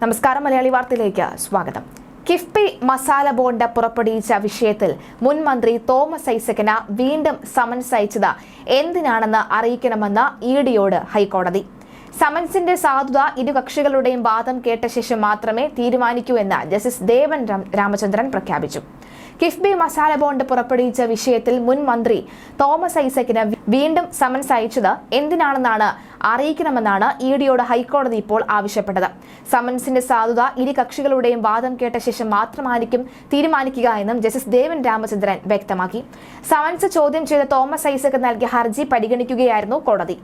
നമസ്കാരം മലയാളി വാർത്തയിലേക്ക് സ്വാഗതം. കിഫ്ബി മസാല ബോണ്ട് പുറപ്പെടുവിച്ച വിഷയത്തിൽ മുൻ മന്ത്രി തോമസ് ഐസക്കിന് വീണ്ടും സമൻസ് അയച്ചത് എന്തിനാണെന്ന് അറിയിക്കണമെന്ന് ഇ ഡിയോട് ഹൈക്കോടതി. സമൻസിന്റെ സാധുത ഇരു കക്ഷികളുടെയും വാദം കേട്ട ശേഷം മാത്രമേ തീരുമാനിക്കൂ എന്ന് ജസ്റ്റിസ് ദേവൻ രാമചന്ദ്രൻ പ്രഖ്യാപിച്ചു. കിഫ്ബി മസാല ബോണ്ട് പുറപ്പെടുവിച്ച വിഷയത്തിൽ മുൻ മന്ത്രി തോമസ് ഐസക്കിന് വീണ്ടും സമൻസ് അയച്ചത് എന്തിനാണെന്നാണ് അറിയിക്കണമെന്നാണ് ഇ ഡിയോട് ഹൈക്കോടതി ഇപ്പോൾ ആവശ്യപ്പെട്ടത്. സമൻസിന്റെ സാധുത ഇരു കക്ഷികളുടെയും വാദം കേട്ട ശേഷം മാത്രമായിരിക്കും തീരുമാനിക്കുക എന്നും ജസ്റ്റിസ് ദേവൻ രാമചന്ദ്രൻ വ്യക്തമാക്കി. സമൻസ് ചോദ്യം ചെയ്ത തോമസ് ഐസക് നൽകിയ ഹർജി പരിഗണിക്കുകയായിരുന്നു കോടതി.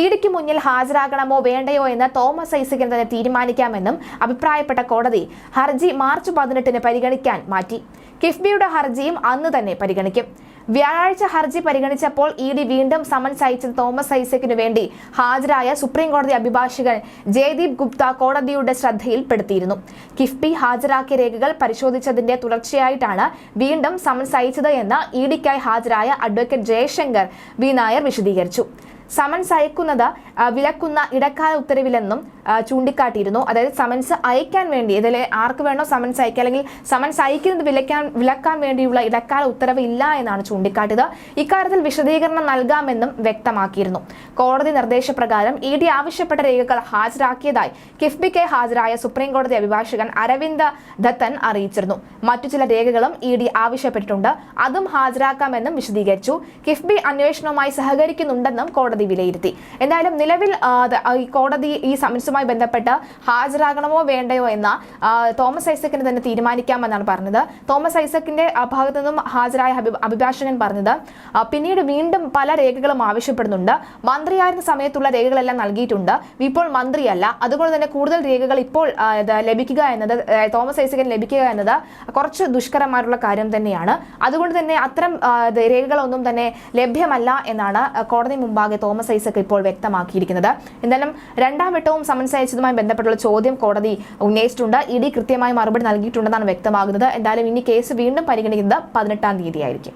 ഇ ഡിക്ക് മുന്നിൽ ഹാജരാകണമോ വേണ്ടയോ എന്ന് തോമസ് ഐസകിന് തന്നെ തീരുമാനിക്കാമെന്നും അഭിപ്രായപ്പെട്ട കോടതി ഹർജി മാർച്ച് പതിനെട്ടിന് പരിഗണിക്കാൻ മാറ്റി. കിഫ്ബിയുടെ ഹർജിയും അന്ന് തന്നെ പരിഗണിക്കും. വ്യാഴാഴ്ച ഹർജി പരിഗണിച്ചപ്പോൾ ഇ ഡി വീണ്ടും സമൻസ് അയച്ച തോമസ് ഐസക്കിനു വേണ്ടി ഹാജരായ സുപ്രീം കോടതി അഭിഭാഷകൻ ജയദീപ് ഗുപ്ത കോടതിയുടെ ശ്രദ്ധയിൽപ്പെടുത്തിയിരുന്നു. കിഫ്ബി ഹാജരാക്കിയ രേഖകൾ പരിശോധിച്ചതിന്റെ തുടർച്ചയായിട്ടാണ് വീണ്ടും സമൻസ് അയച്ചത് എന്ന് ഇ ഡിക്കായി ഹാജരായ അഡ്വക്കേറ്റ് ജയശങ്കർ വി നായർ വിശദീകരിച്ചു. സമൻസ് അയക്കുന്നത് വിലക്കുന്ന ഇടക്കാല ഉത്തരവില്ലെന്നും ചൂണ്ടിക്കാട്ടിയിരുന്നു. അതായത് സമൻസ് അയക്കാൻ വേണ്ടി ഇതിൽ ആർക്ക് വേണോ സമൻസ് അയക്കുക അല്ലെങ്കിൽ സമൻസ് അയക്കുന്നത് വിലക്കാൻ വിലക്കാൻ വേണ്ടിയുള്ള ഇടക്കാല ഉത്തരവ് ഇല്ല എന്നാണ് ചൂണ്ടിക്കാട്ടിയത്. ഇക്കാര്യത്തിൽ വിശദീകരണം നൽകാമെന്നും വ്യക്തമാക്കിയിരുന്നു. കോടതി നിർദ്ദേശപ്രകാരം ഇ ഡി ആവശ്യപ്പെട്ട രേഖകൾ ഹാജരാക്കിയതായി കിഫ്ബിക്ക് ഹാജരായ സുപ്രീം കോടതി അഭിഭാഷകൻ അരവിന്ദ് ദത്തൻ അറിയിച്ചിരുന്നു. മറ്റു ചില രേഖകളും ഇ ഡി ആവശ്യപ്പെട്ടിട്ടുണ്ട്. അതും ഹാജരാക്കാമെന്നും വിശദീകരിച്ചു. കിഫ്ബി അന്വേഷണവുമായി സഹകരിക്കുന്നുണ്ടെന്നും കോടതി വിലയിരുത്തി. എന്തായാലും നിലവിൽ ഈ കോടതി ഈ സമൻസുമായി ബന്ധപ്പെട്ട് ഹാജരാകണമോ വേണ്ടയോ എന്ന തോമസ് ഐസക്കിന് തന്നെ തീരുമാനിക്കാമെന്നാണ് പറഞ്ഞത്. തോമസ് ഐസക്കിന്റെ ഭാഗത്തു നിന്നും ഹാജരായ അഭിഭാഷകൻ പറഞ്ഞത് പിന്നീട് വീണ്ടും പല രേഖകളും ആവശ്യപ്പെടുന്നുണ്ട്. മന്ത്രിയായിരുന്ന സമയത്തുള്ള രേഖകളെല്ലാം നൽകിയിട്ടുണ്ട്. ഇപ്പോൾ മന്ത്രിയല്ല. അതുപോലെ തന്നെ കൂടുതൽ രേഖകൾ ഇപ്പോൾ ലഭിക്കുക എന്നത് തോമസ് ഐസകൻ ലഭിക്കുക എന്നത് കുറച്ച് ദുഷ്കരമായിട്ടുള്ള കാര്യം തന്നെയാണ്. അതുകൊണ്ട് തന്നെ അത്തരം രേഖകളൊന്നും തന്നെ ലഭ്യമല്ല എന്നാണ് കോടതി മുമ്പാകെ തോമസ് ഐസക് ഇപ്പോൾ വ്യക്തമാക്കിയിരിക്കുന്നത്. എന്തായാലും രണ്ടാം വട്ടവും സമൻസ് അയച്ചതുമായി ബന്ധപ്പെട്ടുള്ള ചോദ്യം കോടതി ഉന്നയിച്ചിട്ടുണ്ട്. ഇ ഡി കൃത്യമായി മറുപടി നൽകിയിട്ടുണ്ടെന്നാണ് വ്യക്തമാകുന്നത്. എന്തായാലും ഇനി കേസ് വീണ്ടും പരിഗണിക്കുന്നത് പതിനെട്ടാം തീയതിയായിരിക്കും.